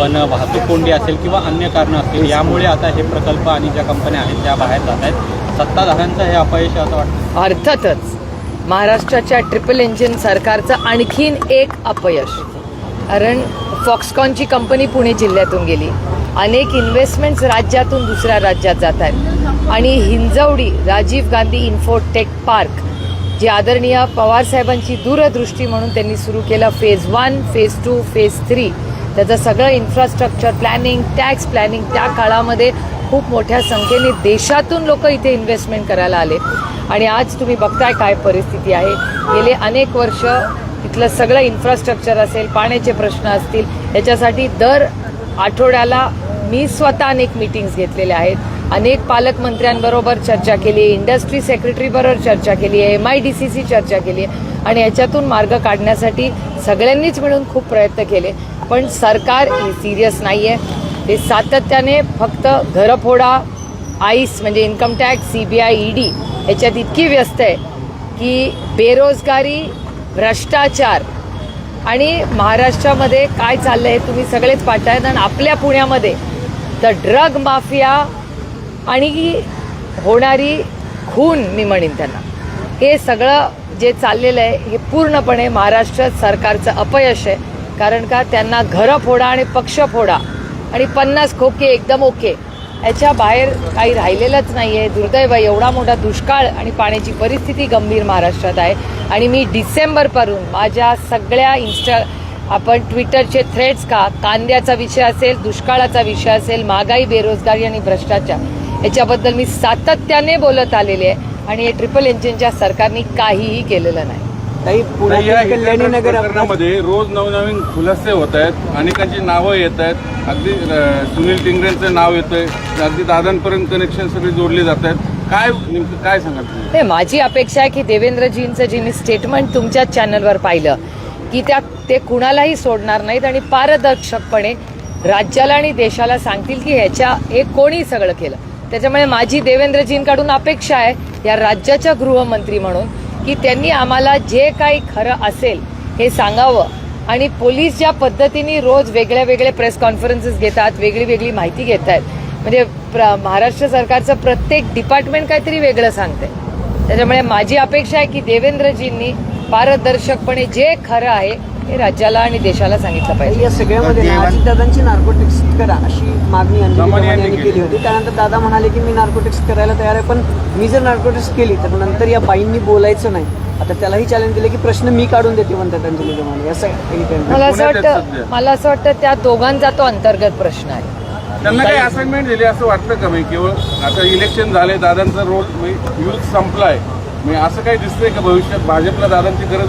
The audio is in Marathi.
पण वाहतूक कोंडी असेल किंवा अन्य कारणं असतील यामुळे आता हे प्रकल्प आणि ज्या कंपन्या आहेत त्या बाहेर जात आहेत. सत्ताधाऱ्यांचं हे अपयश असं वाटतं. अर्थातच महाराष्ट्राच्या ट्रिपल इंजिन सरकारचं आणखीन एक अपयश. कारण फॉक्सकॉनची कंपनी पुणे जिल्ह्यातून गेली. अनेक इन्व्हेस्टमेंट्स राज्यातून दुसऱ्या राज्यात जात आहेत. आणि हिंजवडी राजीव गांधी इन्फोटेक पार्क जी आदरणीय पवारसाहेबांची दूरदृष्टी म्हणून त्यांनी सुरू केलं phase one phase two phase three त्याचं सगळं इन्फ्रास्ट्रक्चर प्लॅनिंग टॅक्स प्लॅनिंग त्या काळामध्ये खूप मोठ्या संख्येने देशातून लोक इथे इन्व्हेस्टमेंट करायला आले. आणि आज तुम्ही बघताय काय परिस्थिती आहे. गेले अनेक वर्ष इथलं सगळं इन्फ्रास्ट्रक्चर असेल पाण्याचे प्रश्न असतील याच्यासाठी दर आठवड्याला मी स्वतः अनेक मीटिंग्स घेतलेल्या आहेत. अनेक पालकमंत्र्यांबरोबर चर्चा केली आहे इंडस्ट्री सेक्रेटरीबरोबर चर्चा केली आहे M I D C C चर्चा केली. आहे आणि याच्यातून मार्ग काढण्यासाठी सगळ्यांनीच मिळून खूप प्रयत्न केले. पण सरकार हे सिरियस नाही आहे ते सातत्याने फक्त घरफोडा आईस म्हणजे income tax C B I E D ह्याच्यात इतकी व्यस्त आहे की बेरोजगारी भ्रष्टाचार आणि महाराष्ट्रामध्ये काय चाललं आहे तुम्ही सगळेच पाहतायत आणि आपल्या पुण्यामध्ये तर ड्रग माफिया आणि होणारी खून मी म्हणेन त्यांना. हे सगळं जे चाललेलं आहे हे पूर्णपणे महाराष्ट्र सरकारचं अपयश आहे. कारण का त्यांना घरं फोडा आणि पक्ष फोडा. आणि पन्नास खोके एकदम ओके. याच्या बाहेर काही राहिलेलंच नाही आहे. दुर्दैव एवढा मोठा दुष्काळ आणि पाण्याची परिस्थिती गंभीर महाराष्ट्रात आहे. आणि मी डिसेंबरपासून माझ्या सगळ्या इन्स्टा आपण ट्विटरचे थ्रेड्स का कांद्याचा विषय असेल दुष्काळाचा विषय असेल महागाई बेरोजगारी आणि भ्रष्टाचार याच्याबद्दल मी सातत्याने बोलत आलेले आहे. आणि हे ट्रिपल इंजिनच्या सरकारने काहीही केलेलं नाही. प्रकरणामध्ये रोज नवनवीन खुलासे होत आहेत. अनेकांची नावं येत आहेत. अगदी सुनील टिंगरेंचं नाव येतंय अगदी दादांपर्यंत कनेक्शन सगळे जोडले जात आहेत. काय नेमकं काय सांगाल नाही माझी अपेक्षा आहे की देवेंद्रजींचं जे मी स्टेटमेंट तुमच्याच चॅनलवर पाहिलं की त्या ते कुणालाही सोडणार नाहीत आणि पारदर्शकपणे राज्याला आणि देशाला सांगतील की ह्याच्या हे कोणी सगळं केलं. त्याच्यामुळे माझी देवेंद्रजींकडून अपेक्षा आहे या राज्याच्या गृहमंत्री म्हणून की त्यांनी आम्हाला जे काही खरं असेल हे सांगावं. आणि पोलीस ज्या पद्धतीने रोज वेगळ्या वेगळे प्रेस कॉन्फरन्सेस घेतात वेगळी वेगळी माहिती घेत आहेत म्हणजे प्र महाराष्ट्र सरकारचं प्रत्येक डिपार्टमेंट काहीतरी वेगळं सांगते त्याच्यामुळे माझी अपेक्षा आहे की देवेंद्रजींनी पारदर्शकपणे जे खरं आहे हे राज्याला आणि देशाला सांगितलं पाहिजे. या सगळ्यामध्ये ना अजितदादांची नार्कोटिक्स करा अशी मागणी अंजली यांनी केली. होती. त्यानंतर दादा म्हणाले की मी नार्कोटिक्स करायला तयार आहे पण मी जर नार्कोटिक्स केली तर नंतर या बाईंनी बोलायचं नाही. आता त्यालाही चॅलेंज दिलं की प्रश्न मी काढून देते म्हणतात अंजली दमानी असं. मला असं वाटतं. मला असं वाटतं त्या दोघांचा तो अंतर्गत प्रश्न आहे. त्यांना काही असाइनमेंट दिली असं वाटतं का? मी केवळ आता इलेक्शन झाले दादांचा रोल यूज संपलाय. मी असं काही दिसतंय का भविष्यात? भाजपला दादांची गरज